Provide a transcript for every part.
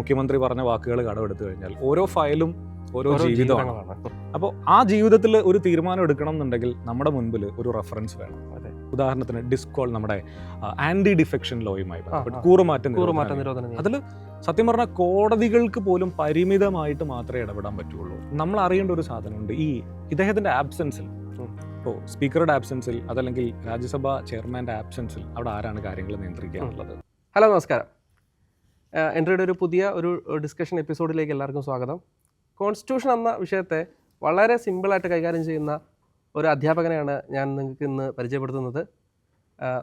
മുഖ്യമന്ത്രി പറഞ്ഞ വാക്കുകൾ കടമെടുത്തു കഴിഞ്ഞാൽ ഓരോ ഫയലും ഓരോ ജീവിതമാണ് അപ്പോൾ ആ ജീവിതത്തിൽ ഒരു തീരുമാനം എടുക്കണം എന്നുണ്ടെങ്കിൽ നമ്മുടെ മുൻപിൽ ഒരു റെഫറൻസ് വേണം. ഉദാഹരണത്തിന് ഡിസ്കോൾ നമ്മുടെ ആന്റി ഡിഫെക്ഷൻ ലോയുമായി ബന്ധപ്പെട്ട് കൂറുമാറ്റം അതിൽ സത്യം പറഞ്ഞാൽ കോടതികൾക്ക് പോലും പരിമിതമായിട്ട് മാത്രമേ ഇടപെടാൻ പറ്റുള്ളൂ. നമ്മൾ അറിയേണ്ട ഒരു സാധനമുണ്ട് ഈ ഇദ്ദേഹത്തിന്റെ ആബ്സെൻസിൽ. ഇപ്പോൾ സ്പീക്കറുടെ ആബ്സെൻസിൽ അതല്ലെങ്കിൽ രാജ്യസഭാ ചെയർമാന്റെ ആബ്സെൻസിൽ അവിടെ ആരാണ് കാര്യങ്ങൾ നിയന്ത്രിക്കുക എന്നുള്ളത്. ഹലോ നമസ്കാരം. എന്റെയുടെ ഒരു പുതിയ ഒരു ഡിസ്കഷൻ എപ്പിസോഡിലേക്ക് എല്ലാവർക്കും സ്വാഗതം. കോൺസ്റ്റിറ്റ്യൂഷൻ എന്ന വിഷയത്തെ വളരെ സിമ്പിളായിട്ട് കൈകാര്യം ചെയ്യുന്ന ഒരു അധ്യാപകനെയാണ് ഞാൻ നിങ്ങൾക്ക് ഇന്ന് പരിചയപ്പെടുത്തുന്നത്.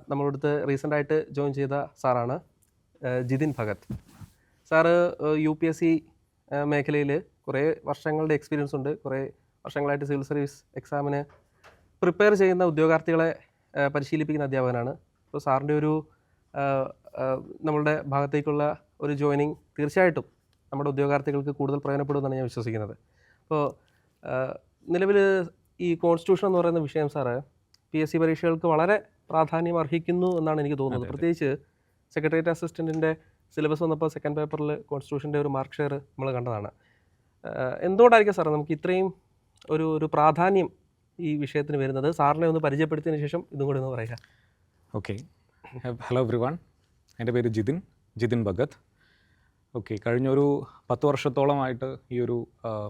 നമ്മളടുത്ത് റീസെന്റായിട്ട് ജോയിൻ ചെയ്ത സാറാണ് Jithin Bhagat. Sir U P S C മേഖലയിൽ കുറേ വർഷങ്ങളുടെ എക്സ്പീരിയൻസ് ഉണ്ട്. കുറേ വർഷങ്ങളായിട്ട് സിവിൽ സർവീസ് എക്സാമിന് പ്രിപ്പയർ ചെയ്യുന്ന ഉദ്യോഗാർത്ഥികളെ പരിശീലിപ്പിക്കുന്ന അധ്യാപകനാണ്. അപ്പോൾ സാറിന്റെ ഒരു നമ്മളുടെ ഭാഗത്തേക്കുള്ള ഒരു ജോയിനിങ് തീർച്ചയായിട്ടും നമ്മുടെ ഉദ്യോഗാർത്ഥികൾക്ക് കൂടുതൽ പ്രയോജനപ്പെടുമെന്നാണ് ഞാൻ വിശ്വസിക്കുന്നത്. അപ്പോൾ നിലവിൽ ഈ കോൺസ്റ്റിറ്റ്യൂഷൻ എന്ന് പറയുന്ന വിഷയം സാറ് പി എസ് സി പരീക്ഷകൾക്ക് വളരെ പ്രാധാന്യം അർഹിക്കുന്നു എന്നാണ് എനിക്ക് തോന്നുന്നത്. പ്രത്യേകിച്ച് സെക്രട്ടേറിയറ്റ് അസിസ്റ്റന്റിന്റെ സിലബസ് വന്നപ്പോൾ സെക്കൻഡ് പേപ്പറിൽ കോൺസ്റ്റിറ്റ്യൂഷന്റെ ഒരു മാർക്ക് ഷെയർ നമ്മൾ കണ്ടതാണ്. എന്തുകൊണ്ടായിരിക്കും സാറേ നമുക്ക് ഇത്രയും ഒരു ഒരു പ്രാധാന്യം ഈ വിഷയത്തിന് വരുന്നത്? സാറിനെ ഒന്ന് പരിചയപ്പെടുത്തിയതിന് ശേഷം ഇതും കൂടി ഒന്ന് പറയുക. ഓക്കെ. ഹലോ എവ്രി വൺ എന്റെ പേര് ജിതിൻ. ജിതിൻ ഭഗത്. ഓക്കെ കഴിഞ്ഞൊരു പത്ത് വർഷത്തോളമായിട്ട് ഈ ഒരു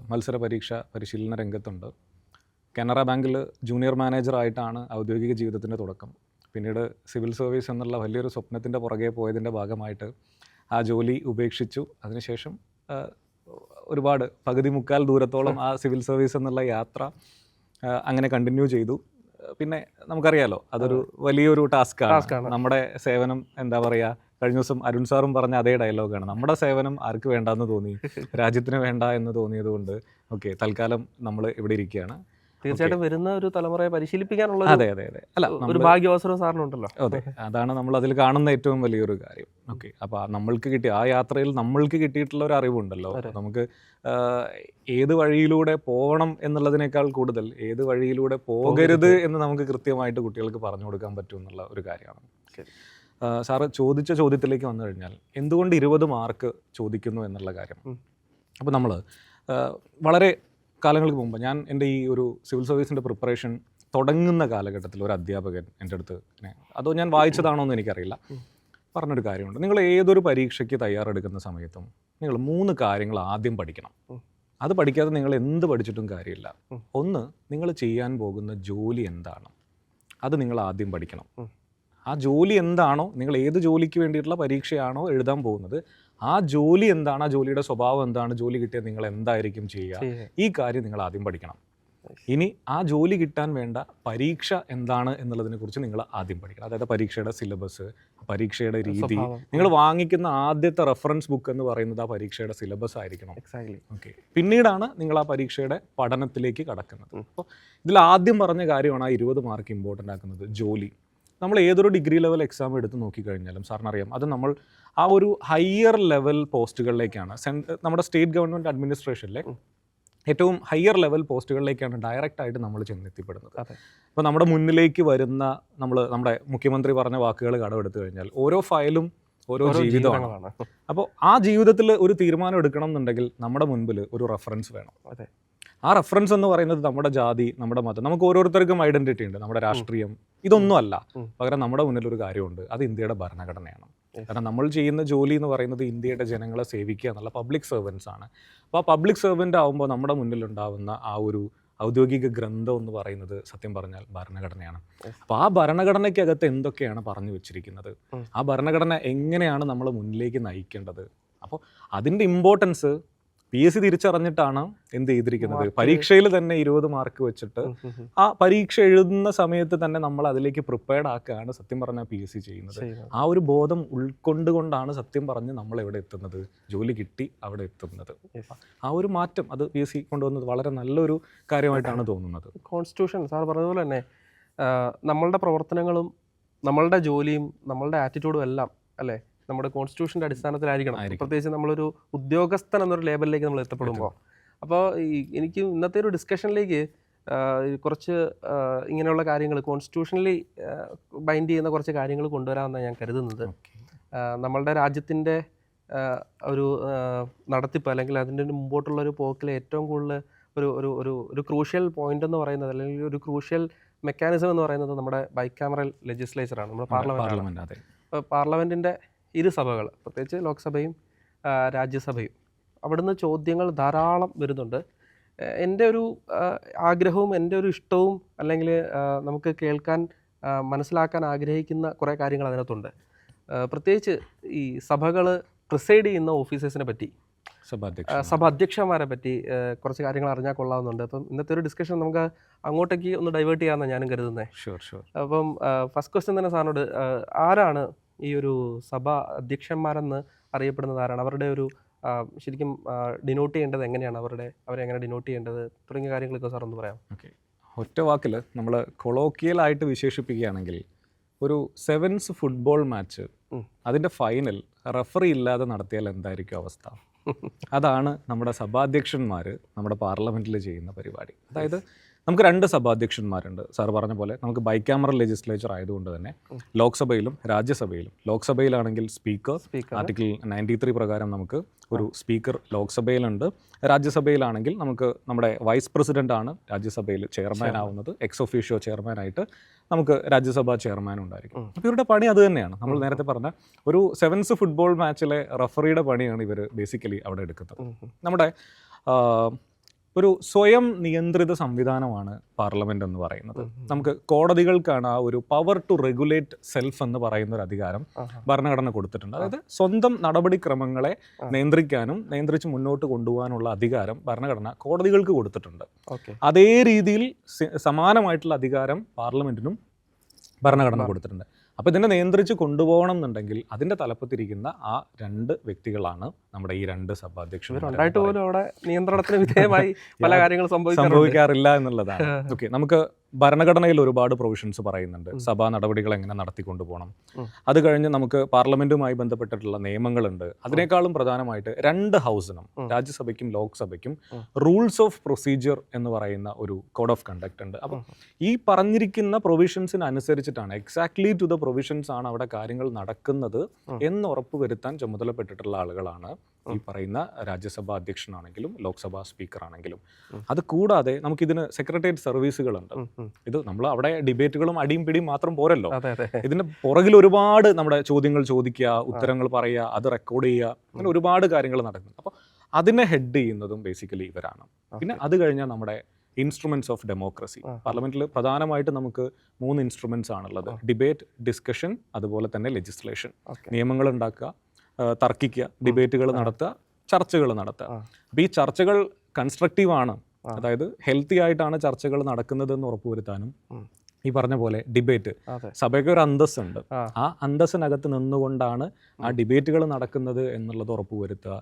മത്സര പരീക്ഷ പരിശീലന രംഗത്തുണ്ട്. കാനറ ബാങ്കിൽ ജൂനിയർ മാനേജറായിട്ടാണ് ഔദ്യോഗിക ജീവിതത്തിന്റെ തുടക്കം. പിന്നീട് സിവിൽ സർവീസ് എന്നുള്ള വലിയൊരു സ്വപ്നത്തിന്റെ പുറകെ പോയതിന്റെ ഭാഗമായിട്ട് ആ ജോലി ഉപേക്ഷിച്ചു. അതിനുശേഷം ഒരുപാട് പകുതി മുക്കാൽ ദൂരത്തോളം ആ സിവിൽ സർവീസ് എന്നുള്ള യാത്ര അങ്ങനെ കണ്ടിന്യൂ ചെയ്തു. പിന്നെ നമുക്കറിയാലോ അതൊരു വലിയൊരു ടാസ്ക് ടാസ്ക്കാണ്. നമ്മുടെ സേവനം എന്താ പറയുക കഴിഞ്ഞ ദിവസം അരുൺ സാറും പറഞ്ഞ അതേ ഡയലോഗാണ് നമ്മുടെ സേവനം ആർക്ക് വേണ്ടെന്ന് തോന്നി? രാജ്യത്തിന് വേണ്ട എന്ന് തോന്നിയത് കൊണ്ട് ഓക്കെ തൽക്കാലം നമ്മൾ ഇവിടെ ഇരിക്കുകയാണ്. തീർച്ചയായിട്ടും വരുന്ന ഒരു തലമുറയെ പരിശീലിപ്പിക്കാനുള്ള അതെ അതെ അതെ. അല്ല ഒരു ഭാഗ്യവസരം സാറിനുണ്ടല്ലോ. അതെ അതാണ് നമ്മൾ അതിൽ കാണുന്ന ഏറ്റവും വലിയൊരു കാര്യം. ഓക്കെ അപ്പോൾ നമ്മൾക്ക് കിട്ടിയ ആ യാത്രയിൽ നമ്മൾക്ക് കിട്ടിയിട്ടുള്ള ഒരു അറിവുണ്ടല്ലോ. നമുക്ക് ഏത് വഴിയിലൂടെ പോകണം എന്നുള്ളതിനേക്കാൾ കൂടുതൽ ഏത് വഴിയിലൂടെ പോകരുത്. എന്ന് നമുക്ക് കൃത്യമായിട്ട് കുട്ടികൾക്ക് പറഞ്ഞു കൊടുക്കാൻ പറ്റും എന്നുള്ള ഒരു കാര്യമാണ്. ശരി. സാറ് ചോദിച്ച ചോദ്യത്തിലേക്ക് വന്നു കഴിഞ്ഞാൽ എന്തുകൊണ്ട് ഇരുപത് മാർക്ക് ചോദിക്കുന്നു എന്നുള്ള കാര്യം. അപ്പോൾ നമ്മൾ വളരെ കാലങ്ങൾക്ക് മുമ്പ് ഞാൻ എന്റെ ഈ ഒരു സിവിൽ സർവീസിന്റെ പ്രിപ്പറേഷൻ തുടങ്ങുന്ന കാലഘട്ടത്തിൽ ഒരു അധ്യാപകൻ എന്റെ അടുത്ത് അതോ ഞാൻ വായിച്ചതാണോ എന്ന് എനിക്കറിയില്ല. പറഞ്ഞൊരു കാര്യമുണ്ട്. നിങ്ങൾ ഏതൊരു പരീക്ഷയ്ക്ക് തയ്യാറെടുക്കുന്ന സമയത്തും നിങ്ങൾ മൂന്ന് കാര്യങ്ങൾ ആദ്യം പഠിക്കണം. അത് പഠിക്കാതെ നിങ്ങൾ എന്ത് പഠിച്ചിട്ടും കാര്യമില്ല. ഒന്ന് നിങ്ങൾ ചെയ്യാൻ പോകുന്ന ജോലി എന്താണ്? അത് നിങ്ങൾ ആദ്യം പഠിക്കണം. ആ ജോലി എന്താണോ നിങ്ങൾ ഏത് ജോലിക്ക് വേണ്ടിയിട്ടുള്ള പരീക്ഷയാണോ എഴുതാൻ പോകുന്നത് ആ ജോലി എന്താണ് ആ ജോലിയുടെ സ്വഭാവം എന്താണ് ജോലി കിട്ടിയാൽ നിങ്ങൾ എന്തായിരിക്കും ചെയ്യുക. ഈ കാര്യം നിങ്ങൾ ആദ്യം പഠിക്കണം. ഇനി ആ ജോലി കിട്ടാൻ വേണ്ട പരീക്ഷ എന്താണ് എന്നുള്ളതിനെ കുറിച്ച് നിങ്ങൾ ആദ്യം പഠിക്കണം. അതായത് പരീക്ഷയുടെ സിലബസ് പരീക്ഷയുടെ രീതി. നിങ്ങൾ വാങ്ങിക്കുന്ന ആദ്യത്തെ റെഫറൻസ് ബുക്ക് എന്ന് പറയുന്നത് ആ പരീക്ഷയുടെ സിലബസ് ആയിരിക്കണം. ഓക്കെ പിന്നീടാണ് നിങ്ങൾ ആ പരീക്ഷയുടെ പഠനത്തിലേക്ക് കടക്കുന്നത്. അപ്പോൾ ഇതിൽ ആദ്യം പറഞ്ഞ കാര്യമാണ് ആ ഇരുപത് മാർക്ക് ഇമ്പോർട്ടന്റ് ആക്കുന്നത് ജോലി. നമ്മൾ ഏതൊരു ഡിഗ്രി ലെവൽ എക്സാം എടുത്ത് നോക്കിക്കഴിഞ്ഞാലും സാറിന് അറിയാം. അത് നമ്മൾ ആ ഒരു ഹയർ ലെവൽ പോസ്റ്റുകളിലേക്കാണ് നമ്മുടെ സ്റ്റേറ്റ് ഗവൺമെന്റ് അഡ്മിനിസ്ട്രേഷനിലെ. ഏറ്റവും ഹയർ ലെവൽ പോസ്റ്റുകളിലേക്കാണ് ഡയറക്റ്റ് ആയിട്ട് നമ്മൾ ചെന്നെത്തിപ്പെടുന്നത്. അപ്പോൾ നമ്മുടെ മുന്നിലേക്ക് വരുന്ന നമ്മൾ നമ്മുടെ മുഖ്യമന്ത്രി പറഞ്ഞ വാക്കുകൾ കടമെടുത്തു കഴിഞ്ഞാൽ ഓരോ ഫയലും ഓരോ ജീവിതമാണ്. അപ്പോൾ ആ ജീവിതത്തിൽ ഒരു തീരുമാനം എടുക്കണം എന്നുണ്ടെങ്കിൽ നമ്മുടെ മുൻപിൽ ഒരു റെഫറൻസ് വേണം. ആ റെഫറൻസ് എന്ന് പറയുന്നത് നമ്മുടെ ജാതി നമ്മുടെ മതം നമുക്ക് ഓരോരുത്തർക്കും ഐഡന്റിറ്റി ഉണ്ട്. നമ്മുടെ രാഷ്ട്രീയം ഇതൊന്നും അല്ല. പകരം നമ്മുടെ മുന്നിൽ ഒരു കാര്യമുണ്ട്. അത് ഇന്ത്യയുടെ ഭരണഘടനയാണ്. കാരണം നമ്മൾ ചെയ്യുന്ന ജോലി എന്ന് പറയുന്നത് ഇന്ത്യയുടെ ജനങ്ങളെ സേവിക്കുക എന്നുള്ള പബ്ലിക് സർവൻസ് ആണ്. അപ്പോൾ ആ പബ്ലിക് സർവന്റ് ആകുമ്പോൾ നമ്മുടെ മുന്നിൽ ഉണ്ടാവുന്ന ആ ഒരു ഔദ്യോഗിക ഗ്രന്ഥം എന്ന് പറയുന്നത് സത്യം പറഞ്ഞാൽ ഭരണഘടനയാണ്. അപ്പോൾ ആ ഭരണഘടനയ്ക്കകത്ത് എന്തൊക്കെയാണ് പറഞ്ഞു വെച്ചിരിക്കുന്നത്. ആ ഭരണഘടന എങ്ങനെയാണ് നമ്മൾ മുന്നിലേക്ക് നയിക്കേണ്ടത്? അപ്പോൾ അതിന്റെ ഇമ്പോർട്ടൻസ് പി എസ് സി തിരിച്ചറിഞ്ഞിട്ടാണ് എന്ത് ചെയ്തിരിക്കുന്നത്? പരീക്ഷയിൽ തന്നെ ഇരുപത് മാർക്ക് വെച്ചിട്ട്. ആ പരീക്ഷ എഴുതുന്ന സമയത്ത് തന്നെ നമ്മൾ അതിലേക്ക് പ്രിപ്പയർഡ് ആക്കുകയാണ് സത്യം പറഞ്ഞാൽ പി എസ് സി ചെയ്യുന്നത്. ആ ഒരു ബോധം ഉൾക്കൊണ്ടുകൊണ്ടാണ് സത്യം പറഞ്ഞ് നമ്മൾ എവിടെ എത്തുന്നത്. ജോലി കിട്ടി അവിടെ എത്തുന്നത്. ആ ഒരു മാറ്റം അത് പി എസ് സി കൊണ്ടുവന്നത് വളരെ നല്ലൊരു കാര്യമായിട്ടാണ് തോന്നുന്നത്. കോൺസ്റ്റിറ്റ്യൂഷൻ സാർ പറഞ്ഞതുപോലെ തന്നെ നമ്മളുടെ പ്രവർത്തനങ്ങളും നമ്മളുടെ ജോലിയും നമ്മളുടെ ആറ്റിറ്റ്യൂഡും എല്ലാം അല്ലേ? നമ്മുടെ കോൺസ്റ്റിറ്റ്യൂഷന്റെ അടിസ്ഥാനത്തിലായിരിക്കണം. പ്രത്യേകിച്ച് നമ്മളൊരു ഉദ്യോഗസ്ഥൻ എന്നൊരു ലേബലിലേക്ക് നമ്മൾ എത്തപ്പെടുമ്പോൾ. അപ്പോൾ ഈ എനിക്ക് ഇന്നത്തെ ഒരു ഡിസ്കഷനിലേക്ക് കുറച്ച് ഇങ്ങനെയുള്ള കാര്യങ്ങൾ കോൺസ്റ്റിറ്റ്യൂഷനലി ബൈൻഡ് ചെയ്യുന്ന കുറച്ച് കാര്യങ്ങൾ കൊണ്ടുവരാമെന്നാണ് ഞാൻ കരുതുന്നത്. നമ്മളുടെ രാജ്യത്തിന്റെ ഒരു നടത്തിപ്പ് അല്ലെങ്കിൽ അതിന്റെ മുമ്പോട്ടുള്ള ഒരു പോക്കിൽ ഏറ്റവും കൂടുതൽ ഒരു ഒരു ഒരു ഒരു ക്രൂഷ്യൽ പോയിന്റ് എന്ന് പറയുന്നത് അല്ലെങ്കിൽ ഒരു ക്രൂഷ്യൽ മെക്കാനിസം എന്ന് പറയുന്നത് നമ്മുടെ ബൈക്കാമറൽ ലെജിസ്ലേച്ചറാണ് നമ്മുടെ പാർലമെന്റ് പാർലമെന്റ് അതെ. ഇപ്പോൾ പാർലമെന്റിന്റെ ഇരു സഭകൾ പ്രത്യേകിച്ച് ലോക്സഭയും രാജ്യസഭയും. അവിടുന്ന് ചോദ്യങ്ങൾ ധാരാളം വരുന്നുണ്ട്. എന്റെ ഒരു ആഗ്രഹവും എന്റെ ഒരു ഇഷ്ടവും അല്ലെങ്കിൽ നമുക്ക് കേൾക്കാൻ മനസ്സിലാക്കാൻ ആഗ്രഹിക്കുന്ന കുറേ കാര്യങ്ങൾ അതിനകത്തുണ്ട്. പ്രത്യേകിച്ച് ഈ സഭകൾ പ്രിസൈഡ് ചെയ്യുന്ന ഓഫീസേഴ്സിനെ പറ്റി ആ, സഭാധ്യക്ഷൻ. സഭ അധ്യക്ഷന്മാരെ പറ്റി കുറച്ച് കാര്യങ്ങൾ അറിഞ്ഞാൽ കൊള്ളാവുന്നുണ്ട്. അപ്പം ഇന്നത്തെ ഒരു ഡിസ്കഷൻ നമുക്ക് അങ്ങോട്ടേക്ക് ഒന്ന് ഡൈവേർട്ട് ചെയ്യാമെന്നാണ് ഞാനും കരുതുന്നത് ഷുവർ ഷുവർ അപ്പം ഫസ്റ്റ് ക്വസ്റ്റ്യൻ തന്നെ സാറിനോട് ആരാണ് ഈ ഒരു സഭ അധ്യക്ഷന്മാരെന്ന് അറിയപ്പെടുന്നത് ആരാണ്? അവരുടെ ഒരു ശരിക്കും ഡിനോട്ട് ചെയ്യേണ്ടത് എങ്ങനെയാണ്? അവരുടെ അവരെ എങ്ങനെ ഡിനോട്ട് ചെയ്യേണ്ടത്? തുടങ്ങിയ കാര്യങ്ങളൊക്കെ സാർ ഒന്ന് പറയാം ഓക്കെ. ഒറ്റ വാക്കിൽ നമ്മൾ കൊളോക്കിയലായിട്ട് വിശേഷിപ്പിക്കുകയാണെങ്കിൽ ഒരു സെവൻസ് ഫുട്ബോൾ മാച്ച്. അതിന്റെ ഫൈനൽ റഫറി ഇല്ലാതെ നടത്തിയാൽ എന്തായിരിക്കും അവസ്ഥ? അതാണ് നമ്മുടെ സഭാധ്യക്ഷന്മാർ നമ്മുടെ പാർലമെന്റിൽ ചെയ്യുന്ന പരിപാടി. അതായത് നമുക്ക് രണ്ട് സഭാധ്യക്ഷന്മാരുണ്ട്. സാർ പറഞ്ഞ പോലെ നമുക്ക് ബൈക്യാമറൽ ലെജിസ്ലേച്ചർ ആയതുകൊണ്ട് തന്നെ ലോക്സഭയിലും രാജ്യസഭയിലും ലോക്സഭയിലാണെങ്കിൽ സ്പീക്കർ ആർട്ടിക്കിൾ നയന്റി ത്രീ പ്രകാരം നമുക്ക് ഒരു സ്പീക്കർ ലോക്സഭയിലുണ്ട്. രാജ്യസഭയിലാണെങ്കിൽ നമുക്ക് നമ്മുടെ വൈസ് പ്രസിഡന്റ് ആണ് രാജ്യസഭയിൽ ചെയർമാൻ. ആവുന്നത് എക്സ് ഒഫീഷ്യോ ചെയർമാനായിട്ട് നമുക്ക് രാജ്യസഭാ ചെയർമാൻ ഉണ്ടായിരിക്കും. അപ്പോൾ ഇവരുടെ പണി അത് തന്നെയാണ്. നമ്മൾ നേരത്തെ പറഞ്ഞ ഒരു സെവൻസ് ഫുട്ബോൾ മാച്ചിലെ റഫറിയുടെ പണിയാണ് ഇവർ ബേസിക്കലി അവിടെ എടുക്കുന്നത്. നമ്മുടെ ഒരു സ്വയം നിയന്ത്രിത സംവിധാനമാണ് പാർലമെന്റ് എന്ന് പറയുന്നത്. നമുക്ക് കോടതികൾക്കാണ് ആ ഒരു പവർ ടു റെഗുലേറ്റ് സെൽഫ് എന്ന് പറയുന്ന ഒരു അധികാരം ഭരണഘടന കൊടുത്തിട്ടുണ്ട്. അതായത് സ്വന്തം നടപടിക്രമങ്ങളെ. നിയന്ത്രിക്കാനും നിയന്ത്രിച്ച് മുന്നോട്ട് കൊണ്ടുപോകാനുള്ള അധികാരം ഭരണഘടന കോടതികൾക്ക് കൊടുത്തിട്ടുണ്ട്. അതേ രീതിയിൽ സമാനമായിട്ടുള്ള അധികാരം പാർലമെന്റിനും ഭരണഘടന കൊടുത്തിട്ടുണ്ട്. അപ്പോൾ ഇതിനെ നിയന്ത്രിച്ച് കൊണ്ടുപോകണം എന്നുണ്ടെങ്കിൽ അതിന്റെ തലപ്പത്തിരിക്കുന്ന ആ രണ്ട് വ്യക്തികളാണ് നമ്മുടെ ഈ രണ്ട് സഭാധ്യക്ഷന്മാർ. പോലും അവിടെ നിയന്ത്രണത്തിന് വിധേയമായി പല കാര്യങ്ങളും സംഭവിക്കാറില്ല എന്നുള്ളതാണ്. ഓക്കെ നമുക്ക് ഭരണഘടനയിൽ ഒരുപാട് പ്രൊവിഷൻസ് പറയുന്നുണ്ട്. സഭാ നടപടികൾ എങ്ങനെ നടത്തിക്കൊണ്ടു പോകണം അത് കഴിഞ്ഞ് നമുക്ക് പാർലമെന്റുമായി ബന്ധപ്പെട്ടിട്ടുള്ള നിയമങ്ങളുണ്ട്. അതിനേക്കാളും പ്രധാനമായിട്ട് രണ്ട് ഹൗസിനും രാജ്യസഭയ്ക്കും ലോക്സഭയ്ക്കും റൂൾസ് ഓഫ് പ്രൊസീജിയർ എന്ന് പറയുന്ന ഒരു കോഡ് ഓഫ് കണ്ടക്ട് ഉണ്ട്. അപ്പം ഈ പറഞ്ഞിരിക്കുന്ന പ്രൊവിഷൻസിന് അനുസരിച്ചിട്ടാണ് എക്സാക്ട്ലി ടു ദ പ്രൊവിഷൻസ് ആണ് അവിടെ കാര്യങ്ങൾ നടക്കുന്നത് എന്ന് ഉറപ്പുവരുത്താൻ ചുമതലപ്പെട്ടിട്ടുള്ള ആളുകളാണ്. ഈ പറയുന്ന രാജ്യസഭാ അധ്യക്ഷനാണെങ്കിലും ലോക്സഭാ സ്പീക്കറാണെങ്കിലും. അത് കൂടാതെ നമുക്കിതിന് സെക്രട്ടേറിയറ്റ് സർവീസുകളുണ്ട്. ഇത് നമ്മൾ അവിടെ ഡിബേറ്റുകളും അടിയും പിടിയും മാത്രം പോരല്ലോ. ഇതിന്റെ പുറകിൽ ഒരുപാട് നമ്മുടെ ചോദ്യങ്ങൾ ചോദിക്കുക ഉത്തരങ്ങൾ പറയുക അത് റെക്കോർഡ് ചെയ്യുക അങ്ങനെ ഒരുപാട് കാര്യങ്ങൾ നടക്കുന്നു അപ്പോൾ അതിനെ ഹെഡ് ചെയ്യുന്നതും ബേസിക്കലി ഇവരാണ്. പിന്നെ അത് കഴിഞ്ഞാൽ നമ്മുടെ ഇൻസ്ട്രുമെന്റ്സ് ഓഫ് ഡെമോക്രസി പാർലമെന്റിൽ പ്രധാനമായിട്ട് നമുക്ക് മൂന്ന് ഇൻസ്ട്രുമെന്റ്സ് ആണുള്ളത്. ഡിബേറ്റ് ഡിസ്കഷൻ അതുപോലെ തന്നെ ലെജിസ്ലേഷൻ നിയമങ്ങൾ ഉണ്ടാക്കുക തർക്കിക്കുക ഡിബേറ്റുകൾ നടത്തുക ചർച്ചകൾ നടത്തുക. അപ്പം അപ്പോൾ ഈ ചർച്ചകൾ കൺസ്ട്രക്റ്റീവ് ആണ്. അതായത് ഹെൽത്തി ആയിട്ടാണ് ചർച്ചകൾ നടക്കുന്നതെന്ന് ഉറപ്പുവരുത്താനും ഉം. ഈ പറഞ്ഞ പോലെ ഡിബേറ്റ്. സഭയ്ക്ക് ഒരു അന്തസ്സുണ്ട്. ആ. അന്തസ്സിനകത്ത് നിന്നുകൊണ്ടാണ് ആ ഡിബേറ്റുകൾ നടക്കുന്നത് എന്നുള്ളത് ഉറപ്പുവരുത്തുക.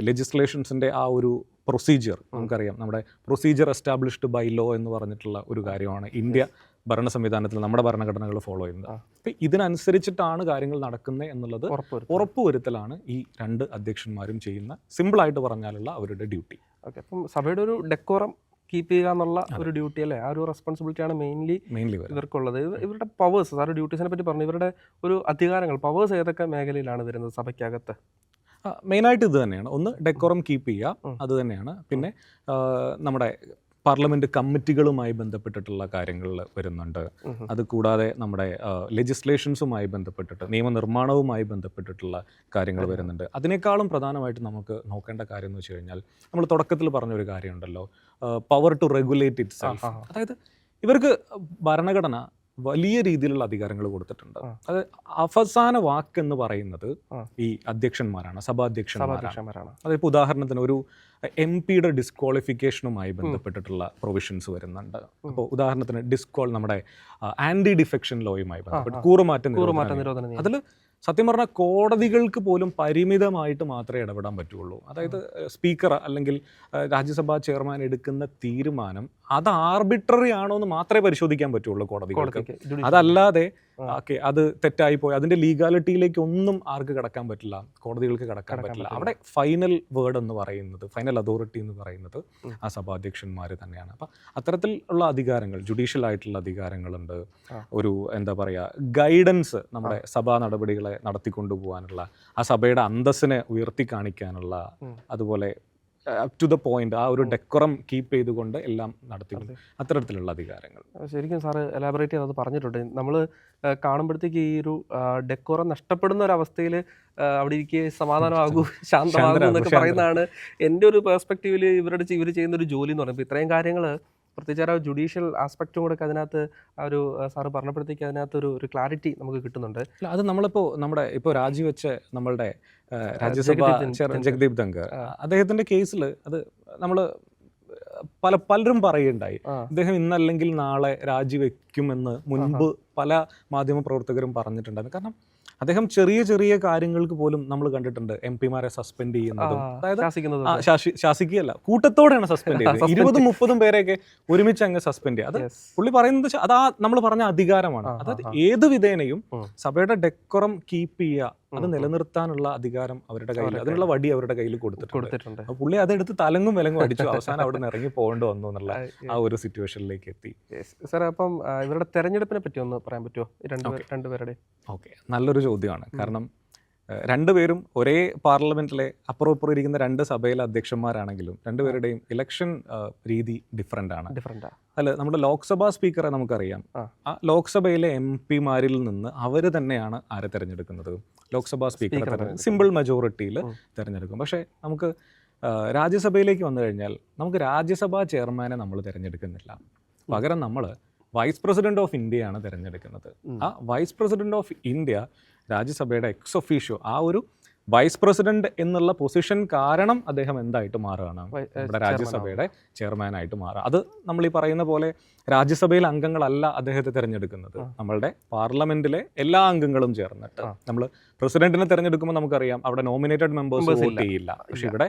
ലെജിസ്ലേഷൻസിന്റെ ആ ഒരു പ്രൊസീജിയർ നമുക്കറിയാം. നമ്മുടെ പ്രൊസീജിയർ എസ്റ്റാബ്ലിഷ്ഡ് ബൈ ലോ എന്ന് പറഞ്ഞിട്ടുള്ള ഒരു കാര്യമാണ് ഇന്ത്യ ഭരണ സംവിധാനത്തിൽ നമ്മുടെ ഭരണഘടനകൾ ഫോളോ ചെയ്യുന്നത്. അപ്പൊ ഇതിനനുസരിച്ചിട്ടാണ് കാര്യങ്ങൾ നടക്കുന്നത് എന്നുള്ളത് ഉറപ്പുവരുത്തും ഉറപ്പുവരുത്തലാണ് ഈ രണ്ട് അധ്യക്ഷന്മാരും ചെയ്യുന്ന സിമ്പിളായിട്ട് പറഞ്ഞാലുള്ള അവരുടെ ഡ്യൂട്ടി ഓക്കെ അപ്പം സഭയുടെ ഒരു ഡെക്കോറം കീപ്പ് ചെയ്യുക എന്നുള്ള ഒരു ഡ്യൂട്ടി അല്ലേ? ആ ഒരു റെസ്പോൺസിബിലിറ്റിയാണ് മെയിൻലി മെയിൻലി ഇവർക്കുള്ളത്. ഇവരുടെ പവേഴ്സ് സാറ് ഡ്യൂട്ടീസിനെ പറ്റി പറഞ്ഞു. ഇവരുടെ ഒരു അധികാരങ്ങൾ പവേഴ്സ് ഏതൊക്കെ മേഖലയിലാണ് വരുന്നത് സഭയ്ക്കകത്ത്? മെയിനായിട്ട് ഇത് തന്നെയാണ്. ഒന്ന് ഡെക്കോറം കീപ്പ്. ചെയ്യുക. അത് തന്നെയാണ്. പിന്നെ നമ്മുടെ പാർലമെന്റ് കമ്മിറ്റികളുമായി ബന്ധപ്പെട്ടിട്ടുള്ള കാര്യങ്ങൾ വരുന്നുണ്ട്. അത് കൂടാതെ നമ്മുടെ ലെജിസ്ലേഷൻസുമായി ബന്ധപ്പെട്ടിട്ട് നിയമനിർമ്മാണവുമായി ബന്ധപ്പെട്ടിട്ടുള്ള കാര്യങ്ങൾ വരുന്നുണ്ട് അതിനേക്കാളും പ്രധാനമായിട്ട് നമുക്ക് നോക്കേണ്ട കാര്യം എന്ന് വെച്ച് കഴിഞ്ഞാൽ നമ്മൾ തുടക്കത്തിൽ പറഞ്ഞ ഒരു കാര്യമുണ്ടല്ലോ power to regulate itself. അതായത് ഇവർക്ക് ഭരണഘടന വലിയ രീതിയിലുള്ള അധികാരങ്ങൾ കൊടുത്തിട്ടുണ്ട്. അത് അവസാന വാക്ക് എന്ന് പറയുന്നത് ഈ അധ്യക്ഷന്മാരാണ് സഭാധ്യക്ഷന്മാരാണ്. അതിപ്പോൾ ഉദാഹരണത്തിന് ഒരു എം പിയുടെ ഡിസ്ക്വാളിഫിക്കേഷനുമായി ബന്ധപ്പെട്ടിട്ടുള്ള പ്രൊവിഷൻസ് വരുന്നുണ്ട്. അപ്പോൾ ഉദാഹരണത്തിന് ഡിസ്ക്വാൾ നമ്മുടെ ആന്റി ഡിഫെക്ഷൻ ലോയുമായി ബന്ധപ്പെട്ട്. കൂറുമാറ്റം അതിൽ സത്യം പറഞ്ഞാൽ കോടതികൾക്ക് പോലും പരിമിതമായിട്ട് മാത്രമേ ഇടപെടാൻ പറ്റുള്ളൂ. അതായത് സ്പീക്കർ അല്ലെങ്കിൽ രാജ്യസഭാ ചെയർമാൻ എടുക്കുന്ന തീരുമാനം അത് ആർബിട്രറി ആണോ എന്ന് മാത്രമേ പരിശോധിക്കാൻ പറ്റുള്ളൂ കോടതികൾക്ക്. അതല്ലാതെ ഓക്കെ അത് തെറ്റായി പോയി. അതിന്റെ ലീഗാലിറ്റിയിലേക്ക് ഒന്നും ആർക്ക് കടക്കാൻ പറ്റില്ല? കോടതികൾക്ക് കടക്കാൻ പറ്റില്ല. അവിടെ ഫൈനൽ വേർഡ് എന്ന് പറയുന്നത് ഫൈനൽ അതോറിറ്റി എന്ന് പറയുന്നത്. ആ സഭാധ്യക്ഷന്മാർ തന്നെയാണ്. അപ്പം അത്തരത്തിലുള്ള അധികാരങ്ങൾ ജുഡീഷ്യൽ ആയിട്ടുള്ള അധികാരങ്ങളുണ്ട്. ഒരു എന്താ പറയാ ഗൈഡൻസ് നമ്മുടെ സഭാ നടപടികളെ നടത്തിക്കൊണ്ടുപോകാനുള്ള ആ സഭയുടെ അന്തസ്സിനെ ഉയർത്തി കാണിക്കാനുള്ള അതുപോലെ അപ് ടു ദ പോയിന്റ് ആ ഒരു. ഡെക്കറം കീപ്പ് ചെയ്തുകൊണ്ട് എല്ലാം നടത്തിയിട്ടുണ്ട് നടത്തി. അത്തരത്തിലുള്ള അധികാരങ്ങൾ ശരിക്കും സാറ് എലാബറേറ്റ് ചെയ്ത് അത് പറഞ്ഞിട്ടുണ്ട് നമ്മൾ കാണുമ്പോഴത്തേക്ക് ഈ ഒരു ഡെക്കോറം നഷ്ടപ്പെടുന്ന ഒരു അവസ്ഥയിൽ അവിടെ ഇരിക്കുക സമാധാനമാകൂ ശാന്തമാകൂ എന്നൊക്കെ പറയുന്നതാണ് എന്റെ ഒരു പെർസ്പെക്റ്റീവിൽ ഇവരുടെ ഇവർ ചെയ്യുന്ന ഒരു ജോലി എന്ന് പറയുമ്പോൾ ഇത്രയും കാര്യങ്ങൾ പ്രത്യേകിച്ച് ആ ജുഡീഷ്യൽ ആസ്പെക്റ്റും കൂടെ അതിനകത്ത് ആ ഒരു സാറ് പറഞ്ഞപ്പോഴത്തേക്ക് അതിനകത്ത് ഒരു ഒരു ക്ലാരിറ്റി നമുക്ക് കിട്ടുന്നുണ്ട്. അത് നമ്മളിപ്പോ നമ്മുടെ ഇപ്പോൾ രാജിവെച്ച് നമ്മളുടെ രാജ്യസഭ ജഗദീപ് ദംഗ ധങ്കർ അദ്ദേഹത്തിന്റെ കേസിൽ അത് നമ്മൾ പല പലരും പറയുണ്ടായി അദ്ദേഹം ഇന്നല്ലെങ്കിൽ നാളെ രാജിവെക്കുമെന്ന് മുൻപ് പല മാധ്യമ പ്രവർത്തകരും പറഞ്ഞിട്ടുണ്ടായിരുന്നു. കാരണം അദ്ദേഹം ചെറിയ ചെറിയ കാര്യങ്ങൾക്ക് പോലും നമ്മൾ കണ്ടിട്ടുണ്ട്. എം പിമാരെ സസ്പെൻഡ് ചെയ്യുന്നതും. അതായത് ശാസിക്കുകയല്ല കൂട്ടത്തോടെയാണ് സസ്പെൻഡ് ചെയ്യുന്നത് ഇരുപതും മുപ്പതും പേരെയൊക്കെ ഒരുമിച്ച് അങ്ങ് സസ്പെൻഡ് ചെയ്യുക അത്. പുള്ളി പറയുന്നത് അതാ നമ്മൾ പറഞ്ഞ അധികാരമാണ്. അതായത്. ഏത് വിധേനയും സഭയുടെ ഡെക്കറം കീപ്പ് ചെയ്യുക. അത്. നിലനിർത്താനുള്ള അധികാരം അവരുടെ കയ്യിൽ അതിനുള്ള വടി അവരുടെ കയ്യിൽ കൊടുത്തിട്ടുണ്ട്. പുള്ളി അതെടുത്ത് തലങ്ങും വിലങ്ങും അടിച്ചു. അവസാനം അവിടെ നിന്ന് ഇറങ്ങി പോകേണ്ടി വന്നു എന്നുള്ള ആ, ഒരു സിറ്റുവേഷനിലേക്ക് എത്തി. സാർ അപ്പം ഇവരുടെ തെരഞ്ഞെടുപ്പിനെ പറ്റി ഒന്ന് പറയാൻ പറ്റുമോ. രണ്ടുപേരുടെ ഓക്കെ. നല്ലൊരു ചോദ്യമാണ്. കാരണം രണ്ടുപേരും ഒരേ പാർലമെന്റിലെ അപ്പുറം ഇപ്പുറം ഇരിക്കുന്ന രണ്ട് സഭയിലെ അധ്യക്ഷന്മാരാണെങ്കിലും രണ്ടുപേരുടെയും ഇലക്ഷൻ രീതി ഡിഫറെന്റ് ആണ്. ഡിഫറെന്റ് അല്ല നമ്മുടെ ലോക്സഭാ സ്പീക്കറെ നമുക്കറിയാം. ആ. ലോക്സഭയിലെ എം പിമാരിൽ നിന്ന് അവർ തന്നെയാണ് ആരെ തിരഞ്ഞെടുക്കുന്നത്? ലോക്സഭാ സ്പീക്കറെ സിമ്പിൾ മെജോറിറ്റിയിൽ. തിരഞ്ഞെടുക്കും. പക്ഷേ നമുക്ക് രാജ്യസഭയിലേക്ക് വന്നു കഴിഞ്ഞാൽ നമുക്ക് രാജ്യസഭാ ചെയർമാനെ നമ്മൾ തിരഞ്ഞെടുക്കുന്നില്ല. പകരം നമ്മൾ വൈസ് പ്രസിഡന്റ് ഓഫ് ഇന്ത്യയാണ് തിരഞ്ഞെടുക്കുന്നത്. ആ വൈസ് പ്രസിഡന്റ് ഓഫ് ഇന്ത്യ രാജ്യസഭയുടെ എക്സ് ഒഫീഷ്യോ ആ ഒരു വൈസ് പ്രസിഡന്റ് എന്നുള്ള പൊസിഷൻ കാരണം അദ്ദേഹം എന്തായിട്ട് മാറുകയാണ്? നമ്മുടെ രാജ്യസഭയുടെ ചെയർമാനായിട്ട് മാറുക. അത് നമ്മൾ ഈ പറയുന്ന പോലെ രാജ്യസഭയിൽ അംഗങ്ങളല്ല അദ്ദേഹത്തെ തിരഞ്ഞെടുക്കുന്നത്. നമ്മളുടെ പാർലമെന്റിലെ എല്ലാ അംഗങ്ങളും ചേർന്നിട്ട് നമ്മൾ പ്രസിഡന്റിനെ തിരഞ്ഞെടുക്കുമ്പോൾ നമുക്കറിയാം അവിടെ നോമിനേറ്റഡ് മെമ്പേഴ്സ് വോട്ട്. ചെയ്യില്ല. പക്ഷെ ഇവിടെ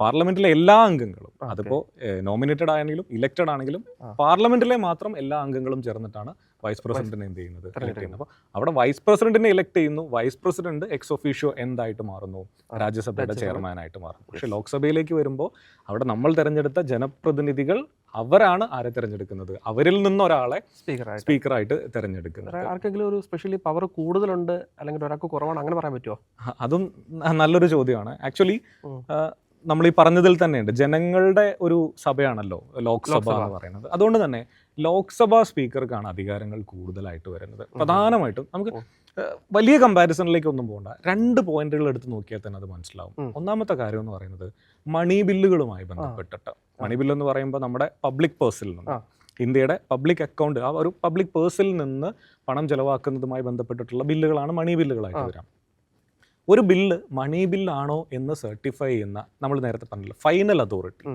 പാർലമെന്റിലെ എല്ലാ അംഗങ്ങളും. അതിപ്പോ നോമിനേറ്റഡ് ആണെങ്കിലും ഇലക്റ്റഡ് ആണെങ്കിലും പാർലമെന്റിലെ മാത്രം എല്ലാ അംഗങ്ങളും ചേർന്നിട്ടാണ് വൈസ് പ്രസിഡന്റിനെ എന്ത് ചെയ്യുന്നത് അപ്പൊ ചെയ്യുന്നത് അപ്പോൾ അവിടെ വൈസ് പ്രസിഡന്റിനെ ഇലക്ട് ചെയ്യുന്നു. വൈസ് പ്രസിഡന്റ് എക്സ് ഒഫീഷ്യോ എന്തായിട്ട് മാറുന്നു? രാജ്യസഭയുടെ ചെയർമാനായിട്ട് മാറുന്നു. പക്ഷെ ലോക്സഭയിലേക്ക് വരുമ്പോൾ അവിടെ നമ്മൾ തിരഞ്ഞെടുത്ത ജനപ്രതിനിധികൾ അവരാണ് ആരെ തിരഞ്ഞെടുക്കുന്നത്? അവരിൽ നിന്ന് ഒരാളെ സ്പീക്കറായിട്ട്. തിരഞ്ഞെടുക്കുന്നത്. ആർക്കെങ്കിലും ഒരു സ്പെഷ്യലി പവർ കൂടുതലുണ്ട് അല്ലെങ്കിൽ ഒരാൾക്ക് കുറവാണ് അങ്ങനെ പറയാൻ പറ്റുമോ അതും നല്ലൊരു ചോദ്യമാണ്. ആക്ച്വലി. നമ്മൾ ഈ പറഞ്ഞതിൽ തന്നെയുണ്ട്. ജനങ്ങളുടെ ഒരു സഭയാണല്ലോ ലോക്സഭ. എന്ന് പറയുന്നത്. അതുകൊണ്ട് തന്നെ ലോക്സഭാ സ്പീക്കർക്കാണ് അധികാരങ്ങൾ കൂടുതലായിട്ട് വരുന്നത്. പ്രധാനമായിട്ടും നമുക്ക് വലിയ കമ്പാരിസണിലേക്ക് ഒന്നും പോകണ്ട രണ്ട് പോയിന്റുകൾ എടുത്ത് നോക്കിയാൽ തന്നെ അത് മനസ്സിലാവും. ഒന്നാമത്തെ കാര്യം എന്ന് പറയുന്നത് മണി ബില്ലുകളുമായി ബന്ധപ്പെട്ടിട്ട്. മണി ബില്ല് എന്ന് പറയുമ്പോൾ നമ്മുടെ പബ്ലിക് പേഴ്സിൽ നിന്ന് ഇന്ത്യയുടെ പബ്ലിക് അക്കൗണ്ട് ആ ഒരു പബ്ലിക് പേഴ്സിൽ നിന്ന് പണം ചെലവാക്കുന്നതുമായി ബന്ധപ്പെട്ടിട്ടുള്ള ബില്ലുകളാണ് മണി ബില്ലുകളായിട്ട് വരാം. ഒരു ബില്ല് മണി ബില്ലാണോ എന്ന് സർട്ടിഫൈ ചെയ്യുന്ന നമ്മൾ നേരത്തെ പറഞ്ഞില്ല ഫൈനൽ അതോറിറ്റി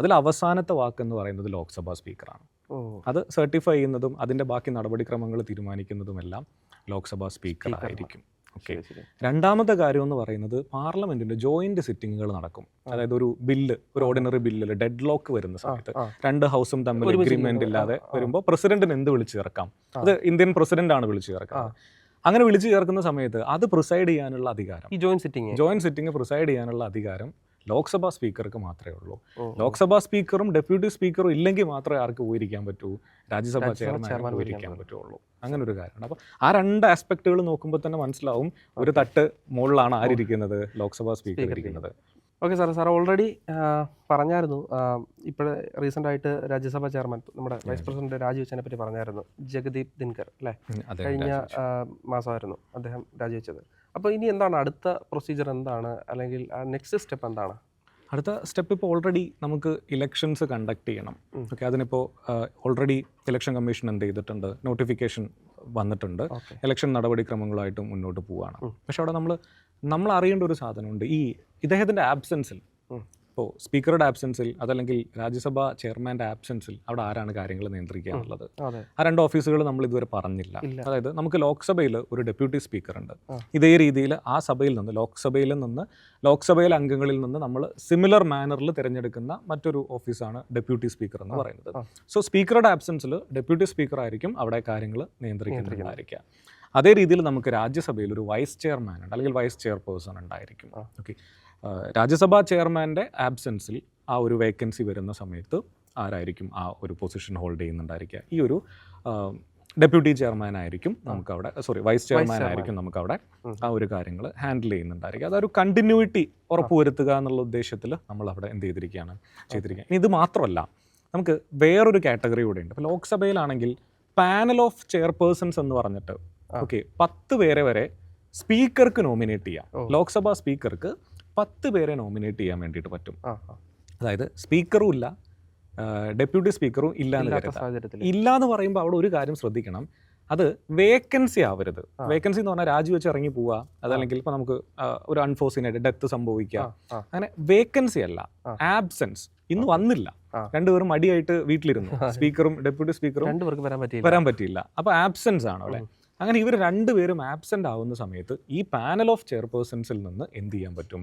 അതിൽ അവസാനത്തെ വാക്ക് എന്ന് പറയുന്നത് ലോക്സഭാ സ്പീക്കറാണ്. അത് സർട്ടിഫൈ ചെയ്യുന്നതും അതിന്റെ ബാക്കി നടപടിക്രമങ്ങൾ തീരുമാനിക്കുന്നതുമെല്ലാം ലോക്സഭാ സ്പീക്കർ ആയിരിക്കും. ഓക്കെ. രണ്ടാമത്തെ കാര്യം എന്ന് പറയുന്നത് പാർലമെന്റിന്റെ ജോയിന്റ് സിറ്റിങ്ങുകൾ നടക്കും. അതായത് ഒരു ബില്ല് ഒരു ഓർഡിനറി ബില്ലിൽ ഡെഡ് ലോക്ക് വരുന്ന സമയത്ത് രണ്ട് ഹൗസും തമ്മിൽ അഗ്രിമെന്റ് ഇല്ലാതെ. വരുമ്പോൾ പ്രസിഡന്റിന് എന്ത് വിളിച്ചു ചേർക്കാം? അത് ഇന്ത്യൻ പ്രസിഡന്റ് ആണ് വിളിച്ചു ചേർക്കുന്നത്. അങ്ങനെ വിളിച്ചു ചേർക്കുന്ന സമയത്ത് അത് പ്രിസൈഡ് ചെയ്യാനുള്ള അധികാരം. ഈ joint sitting joint sitting preside ചെയ്യാനുള്ള അധികാരം ലോക്സഭാ സ്പീക്കർക്ക് മാത്രമേ ഉള്ളൂ. ലോക്സഭാ സ്പീക്കറും ഡെപ്യൂട്ടി സ്പീക്കറും ഇല്ലെങ്കിൽ മാത്രമേ ആർക്ക് പോയിരിക്കാൻ പറ്റൂ? രാജ്യസഭാ ചെയർമാൻ പോയിരിക്കാൻ പറ്റുള്ളൂ. അങ്ങനെ ഒരു കാര്യമാണ് അപ്പോൾ ആ രണ്ട് ആസ്പെക്റ്റുകൾ നോക്കുമ്പോൾ തന്നെ മനസ്സിലാവും ഒരു തട്ട് മുകളിലാണ് ആരിരിക്കുന്നത് ലോക്സഭാ സ്പീക്കർ ഇരിക്കുന്നത്. ഓക്കെ സാർ സാർ ഓൾറെഡി പറഞ്ഞായിരുന്നു. ഇപ്പോഴെ റീസെന്റ് ആയിട്ട് രാജ്യസഭാ ചെയർമാൻ നമ്മുടെ വൈസ് പ്രസിഡന്റ് രാജിവെച്ചതിനെ പറ്റി പറഞ്ഞായിരുന്നു. ജഗദീപ് ദിൻകർ അല്ലേ? കഴിഞ്ഞ മാസമായിരുന്നു അദ്ദേഹം രാജിവെച്ചത്. അപ്പോൾ ഇനി എന്താണ് അടുത്ത പ്രൊസീജിയർ എന്താണ്? അല്ലെങ്കിൽ നെക്സ്റ്റ് സ്റ്റെപ്പ് എന്താണ്? അടുത്ത സ്റ്റെപ്പ് ഇപ്പോൾ ഓൾറെഡി നമുക്ക് ഇലക്ഷൻസ് കണ്ടക്ട് ചെയ്യണം. ഓക്കെ അതിനിപ്പോൾ ഓൾറെഡി ഇലക്ഷൻ കമ്മീഷൻ എന്ത് ചെയ്തിട്ടുണ്ട്? നോട്ടിഫിക്കേഷൻ വന്നിട്ടുണ്ട്. ഇലക്ഷൻ നടപടിക്രമങ്ങളായിട്ട് മുന്നോട്ട് പോവുകയാണ് പക്ഷെ അവിടെ നമ്മൾ നമ്മൾ അറിയേണ്ട ഒരു സാധനമുണ്ട്. ഈ ഇദ്ദേഹത്തിന്റെ ആബ്സെൻസിൽ. ഇപ്പോൾ സ്പീക്കറുടെ ആബ്സെൻസിൽ അതല്ലെങ്കിൽ രാജ്യസഭ ചെയർമാന്റെ ആബ്സെൻസിൽ അവിടെ ആരാണ് കാര്യങ്ങൾ നിയന്ത്രിക്കുക എന്നുള്ളത്? ആ രണ്ട് ഓഫീസുകൾ നമ്മൾ ഇതുവരെ പറഞ്ഞില്ല. അതായത് നമുക്ക് ലോക്സഭയിൽ ഒരു ഡെപ്യൂട്ടി സ്പീക്കർ ഉണ്ട്. ഇതേ രീതിയിൽ ആ സഭയിൽ നിന്ന് ലോക്സഭയിൽ നിന്ന് ലോക്സഭയിലെ അംഗങ്ങളിൽ നിന്ന് നമ്മൾ സിമിലർ മാനറിൽ തിരഞ്ഞെടുക്കുന്ന മറ്റൊരു ഓഫീസാണ് ഡെപ്യൂട്ടി സ്പീക്കർ എന്ന് പറയുന്നത്. സോ സ്പീക്കറുടെ ആബ്സെൻസിൽ ഡെപ്യൂട്ടി സ്പീക്കർ ആയിരിക്കും അവിടെ കാര്യങ്ങൾ നിയന്ത്രിക്കുന്നതായിരിക്കുക അതേ രീതിയിൽ നമുക്ക് രാജ്യസഭയിൽ ഒരു വൈസ് ചെയർമാൻ ഉണ്ട് അല്ലെങ്കിൽ വൈസ് ചെയർപേഴ്സൺ ഉണ്ടായിരിക്കും. ഓക്കെ. രാജ്യസഭാ ചെയർമാന്റെ ആബ്സെൻസിൽ ആ ഒരു വേക്കൻസി വരുന്ന സമയത്ത് ആരായിരിക്കും ആ ഒരു പൊസിഷൻ ഹോൾഡ് ചെയ്യുന്നുണ്ടായിരിക്കുക. ഈ ഒരു ഡെപ്യൂട്ടി ചെയർമാൻ ആയിരിക്കും നമുക്ക് അവിടെ സോറി വൈസ് ചെയർമാൻ ആയിരിക്കും നമുക്ക് അവിടെ ആ ഒരു കാര്യങ്ങൾ ഹാൻഡിൽ ചെയ്യുന്നുണ്ടായിരിക്കും അതൊരു കണ്ടിന്യൂയിറ്റി ഉറപ്പുവരുത്തുക എന്നുള്ള ഉദ്ദേശത്തിൽ നമ്മൾ അവിടെ എന്ത് ചെയ്തിരിക്കുകയാണ് ചെയ്തിരിക്കുക. ഇനി ഇത് മാത്രമല്ല നമുക്ക് വേറൊരു കാറ്റഗറി കൂടെ ഉണ്ട്. ഇപ്പോൾ ലോക്സഭയിലാണെങ്കിൽ പാനൽ ഓഫ് ചെയർപേഴ്സൺസ് എന്ന് പറഞ്ഞിട്ട്. ഓക്കെ പത്ത് പേരെ വരെ സ്പീക്കർക്ക് നോമിനേറ്റ് ചെയ്യാം. ലോക്സഭാ സ്പീക്കർക്ക് പത്ത് പേരെ നോമിനേറ്റ് ചെയ്യാൻ വേണ്ടിയിട്ട് പറ്റും. അതായത് സ്പീക്കറും ഇല്ല ഡെപ്യൂട്ടി സ്പീക്കറും ഇല്ല ഇല്ല എന്ന് പറയുമ്പോൾ അവിടെ ഒരു കാര്യം ശ്രദ്ധിക്കണം. അത് വേക്കൻസി ആവരുത്. വേക്കൻസി എന്ന് പറഞ്ഞാൽ രാജിവെച്ച് ഇറങ്ങി പോവുക. അതല്ലെങ്കിൽ ഇപ്പൊ നമുക്ക് ഒരു അൺഫോഴ്സിനായിട്ട് ഡെത്ത് സംഭവിക്കുക. അങ്ങനെ വേക്കൻസി അല്ല. ആബ്സെൻസ്. ഇന്ന് വന്നില്ല. രണ്ടുപേരും മടിയായിട്ട് വീട്ടിലിരുന്നു. സ്പീക്കറും ഡെപ്യൂട്ടി സ്പീക്കറും വരാൻ പറ്റിയില്ല. അപ്പൊ ആബ്സെൻസ് ആണ് അവിടെ. അങ്ങനെ ഇവർ രണ്ടുപേരും ആബ്സെന്റ് ആവുന്ന സമയത്ത് ഈ പാനൽ ഓഫ് ചെയർപേഴ്സൺസിൽ നിന്ന് എന്ത് ചെയ്യാൻ പറ്റും?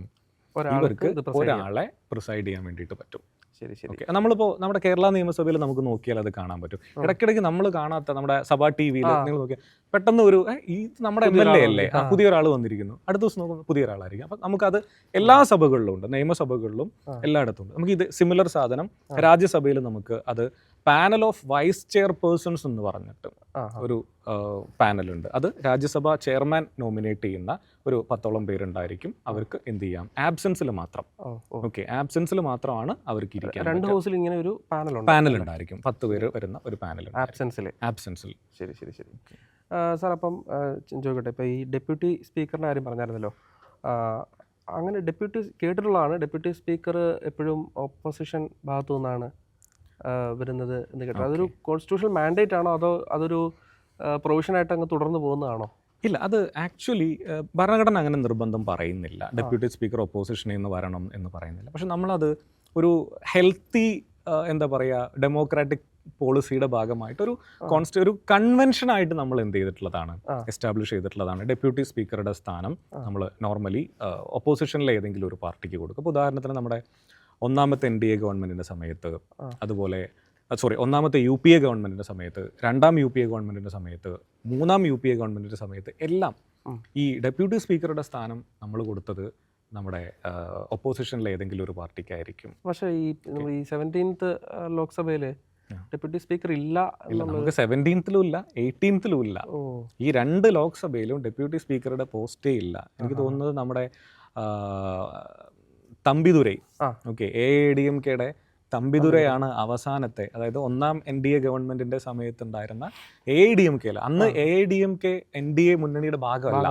ഇവർക്ക്. ഒരാളെ പ്രിസൈഡ് ചെയ്യാൻ വേണ്ടിയിട്ട് പറ്റും. ശരി ശരി. ഓക്കെ നമ്മളിപ്പോൾ നമ്മുടെ കേരള നിയമസഭയിൽ നമുക്ക് നോക്കിയാൽ അത് കാണാൻ പറ്റും. ഇടയ്ക്കിടയ്ക്ക് നമ്മൾ കാണാത്ത നമ്മുടെ സഭാ ടി വിയിൽ നിങ്ങൾ നോക്കിയാൽ പെട്ടെന്ന് ഒരു "ഏ, ഈ നമ്മുടെ എം എൽ എ അല്ലേ. പുതിയ ഒരാൾ വന്നിരിക്കുന്നു. അടുത്ത ദിവസം നോക്കുമ്പോൾ പുതിയ ഒരാളായിരിക്കും അപ്പം നമുക്കത് എല്ലാ സഭകളിലും ഉണ്ട്. നിയമസഭകളിലും. എല്ലായിടത്തും ഉണ്ട്. നമുക്ക് ഇത് സിമിലർ സാധനം. രാജ്യസഭയിൽ നമുക്ക് അത് പാനൽ ഓഫ് വൈസ് ചെയർപേഴ്സൺസ് എന്ന് പറഞ്ഞിട്ട്. ഒരു പാനലുണ്ട്. അത് രാജ്യസഭ ചെയർമാൻ നോമിനേറ്റ് ചെയ്യുന്ന ഒരു പത്തോളം പേരുണ്ടായിരിക്കും. അവർക്ക് എന്ത് ചെയ്യാം? ആബ്സെൻസിൽ മാത്രം. ഓക്കെ ആബ്സെൻസിൽ മാത്രമാണ് അവർക്ക് ഇരിക്കാൻ രണ്ട് ഹൗസിൽ ഇങ്ങനെ ഒരു പാനൽ ഉണ്ട് പാനൽ ഉണ്ടായിരിക്കും പത്ത് പേര് വരുന്ന ഒരു പാനൽ ആബ്സെൻസിൽ. ആബ്സെൻസിൽ. ശരി ശരി ശരി. സാർ അപ്പം ചോദിക്കട്ടെ ഇപ്പോൾ ഈ ഡെപ്യൂട്ടി സ്പീക്കറിന്റെ കാര്യം പറഞ്ഞായിരുന്നല്ലോ. അങ്ങനെ ഡെപ്യൂട്ടി കേട്ടിട്ടുള്ളതാണ് ഡെപ്യൂട്ടി സ്പീക്കർ എപ്പോഴും ഓപ്പോസിഷൻ ഭാഗത്തു നിന്നാണ് വരുന്നത് എന്ന് കേട്ടോ. അതൊരു കോൺസ്റ്റിറ്റ്യൂഷണൽ മാൻഡേറ്റ് ആണോ? അതോ അതൊരു പ്രൊവിഷനായിട്ട് അങ്ങ് തുടർന്ന് പോകുന്നതാണോ? ഇല്ല അത് ആക്ച്വലി ഭരണഘടന അങ്ങനെ നിർബന്ധം പറയുന്നില്ല. ഡെപ്യൂട്ടി സ്പീക്കർ ഒപ്പോസിഷനിൽ നിന്ന് വരണം എന്ന് പറയുന്നില്ല. പക്ഷെ നമ്മളത് ഒരു ഹെൽത്തി എന്താ പറയുക ഡെമോക്രാറ്റിക് പോളിസിയുടെ ഭാഗമായിട്ട് ഒരു കോൺസ്റ്റ് ഒരു കൺവെൻഷനായിട്ട് നമ്മൾ എന്ത് ചെയ്തിട്ടുള്ളതാണ്? എസ്റ്റാബ്ലിഷ് ചെയ്തിട്ടുള്ളതാണ്. ഡെപ്യൂട്ടി സ്പീക്കറുടെ സ്ഥാനം നമ്മൾ നോർമലി ഒപ്പോസിഷനിലെ ഏതെങ്കിലും ഒരു പാർട്ടിക്ക് കൊടുക്കും. അപ്പോൾ ഉദാഹരണത്തിന് നമ്മുടെ ഒന്നാമത്തെ എൻ ഡി എ ഗവൺമെന്റിന്റെ സമയത്ത് അതുപോലെ സോറി ഒന്നാമത്തെ യു പി എ ഗവൺമെന്റിന്റെ സമയത്ത് രണ്ടാം യു പി എ ഗവൺമെന്റിന്റെ സമയത്ത് മൂന്നാം യു പി എ ഗവൺമെന്റിന്റെ സമയത്ത് എല്ലാം ഈ ഡെപ്യൂട്ടി സ്പീക്കറുടെ സ്ഥാനം നമ്മൾ കൊടുത്തത് നമ്മുടെ ഒപ്പോസിഷനിലെ ഏതെങ്കിലും ഒരു പാർട്ടിക്കായിരിക്കും. പക്ഷേ ഈ ഈ സെവന്റീൻത്ത് ലോക്സഭയിൽ ഡെപ്യൂട്ടി സ്പീക്കർ ഇല്ല നമുക്ക് സെവന്റീൻത്തിലും ഇല്ല എയ്റ്റീൻത്തിലും ഇല്ല. ഈ രണ്ട് ലോക്സഭയിലും ഡെപ്യൂട്ടി സ്പീക്കറുടെ പോസ്റ്റേ ഇല്ല. എനിക്ക് തോന്നുന്നത് നമ്മുടെ Thambidurai. Okay A D M കെയുടെ തമ്പിദുരയാണ് അവസാനത്തെ അതായത് ഒന്നാം എൻ ഡി എ ഗവൺമെന്റിന്റെ സമയത്തുണ്ടായിരുന്ന എ ഡി എം കെയിൽ അന്ന് A A D M K N D A മുന്നണിയുടെ ഭാഗമല്ല.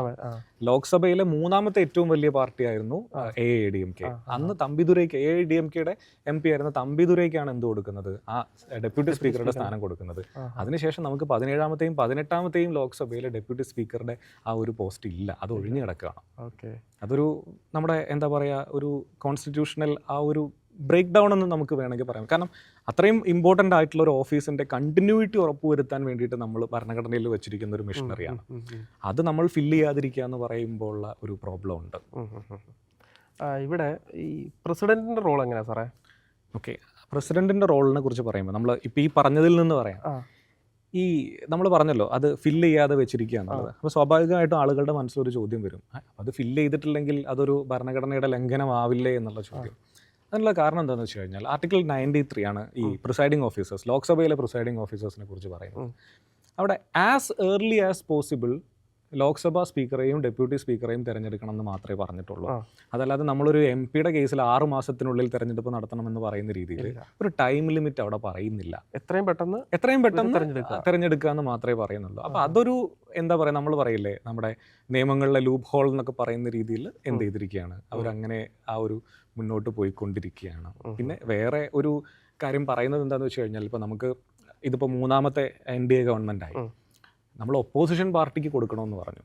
ലോക്സഭയിലെ മൂന്നാമത്തെ ഏറ്റവും വലിയ പാർട്ടിയായിരുന്നു A A D M K അന്ന് തമ്പിദുരയ്ക്ക് എ ഡി എം കെയുടെ എം പി ആയിരുന്ന തമ്പിദുരയ്ക്കാണ് എന്ത് കൊടുക്കുന്നത്? ആ ഡെപ്യൂട്ടി സ്പീക്കറുടെ സ്ഥാനം കൊടുക്കുന്നത്. അതിനുശേഷം നമുക്ക് പതിനേഴാമത്തെയും പതിനെട്ടാമത്തെയും ലോക്സഭയിലെ ഡെപ്യൂട്ടി സ്പീക്കറുടെ ആ ഒരു പോസ്റ്റ് ഇല്ല. അത് ഒഴിഞ്ഞു കിടക്കുകയാണ്. ഓക്കെ. അതൊരു നമ്മുടെ എന്താ പറയുക ഒരു കോൺസ്റ്റിറ്റ്യൂഷണൽ ആ ഒരു ബ്രേക്ക് ഡൗൺ എന്ന് നമുക്ക് വേണമെങ്കിൽ പറയാം. കാരണം അത്രയും ഇമ്പോർട്ടന്റ് ആയിട്ടുള്ള ഒരു ഓഫീസിന്റെ കണ്ടിന്യൂറ്റി ഉറപ്പുവരുത്താൻ വേണ്ടിയിട്ട് നമ്മൾ ഭരണഘടനയിൽ വെച്ചിരിക്കുന്ന ഒരു മിഷനറിയാണ്. അത് നമ്മൾ ഫില്ല് ചെയ്യാതിരിക്കുക എന്ന് പറയുമ്പോൾ ഉള്ള ഒരു പ്രോബ്ലം ഉണ്ട്. ഇവിടെ ഈ പ്രസിഡന്റിന്റെ റോൾ എങ്ങനെയാ സാറേ? ഓക്കെ പ്രസിഡന്റിന്റെ റോളിനെ കുറിച്ച് പറയുമ്പോൾ നമ്മൾ ഇപ്പോൾ ഈ പറഞ്ഞതിൽ നിന്ന് പറയാം. ഈ നമ്മൾ പറഞ്ഞല്ലോ അത് ഫില്ല് ചെയ്യാതെ വെച്ചിരിക്കുക എന്നുള്ളത്. അപ്പോൾ സ്വാഭാവികമായിട്ടും ആളുകളുടെ മനസ്സിലൊരു ചോദ്യം വരും. അത് ഫില്ല് ചെയ്തിട്ടില്ലെങ്കിൽ അതൊരു ഭരണഘടനയുടെ ലംഘനമാവില്ലേ എന്നുള്ള ചോദ്യം. അതിനുള്ള കാരണം എന്താണെന്ന് വെച്ച് കഴിഞ്ഞാൽ ആർട്ടിക്കിൾ നയന്റി ത്രീ ആണ് ഈ പ്രിസൈഡിംഗ് ഓഫീസേഴ്സ് ലോക്സഭയിലെ പ്രിസൈഡിംഗ് ഓഫീസേഴ്സിനെ കുറിച്ച് പറയുന്നത്. അവിടെ as early as possible Lok Sabha സ്പീക്കറെയും deputy സ്പീക്കറെയും തിരഞ്ഞെടുക്കണം എന്ന് മാത്രമേ പറഞ്ഞിട്ടുള്ളൂ. അതല്ലാതെ നമ്മളൊരു എം പിയുടെ കേസിൽ ആറ് മാസത്തിനുള്ളിൽ തിരഞ്ഞെടുപ്പ് നടത്തണമെന്ന് പറയുന്ന രീതിയിൽ ഒരു ടൈം ലിമിറ്റ് അവിടെ പറയുന്നില്ല. എത്രയും പെട്ടെന്ന് എത്രയും പെട്ടെന്ന് തിരഞ്ഞെടുക്കുക. തിരഞ്ഞെടുക്കുക എന്ന് മാത്രമേ പറയുന്നുള്ളൂ. അപ്പോൾ അതൊരു എന്താ പറയുക നമ്മൾ പറയില്ലേ നമ്മുടെ നിയമങ്ങളിലെ ലൂപ്പ് ഹോൾ എന്നൊക്കെ പറയുന്ന രീതിയിൽ എന്ത് ചെയ്തിരിക്കുകയാണ്. അവരങ്ങനെ ആ ഒരു മുന്നോട്ട് പോയിക്കൊണ്ടിരിക്കുകയാണ്. പിന്നെ വേറെ ഒരു കാര്യം പറയുന്നത് എന്താണെന്ന് വെച്ച് കഴിഞ്ഞാൽ ഇപ്പോൾ നമുക്ക് ഇതിപ്പോൾ മൂന്നാമത്തെ എൻ ഡി എ ഗവൺമെന്റായി ആയി. നമ്മൾ ഒപ്പോസിഷൻ പാർട്ടിക്ക് കൊടുക്കണമെന്ന് പറഞ്ഞു.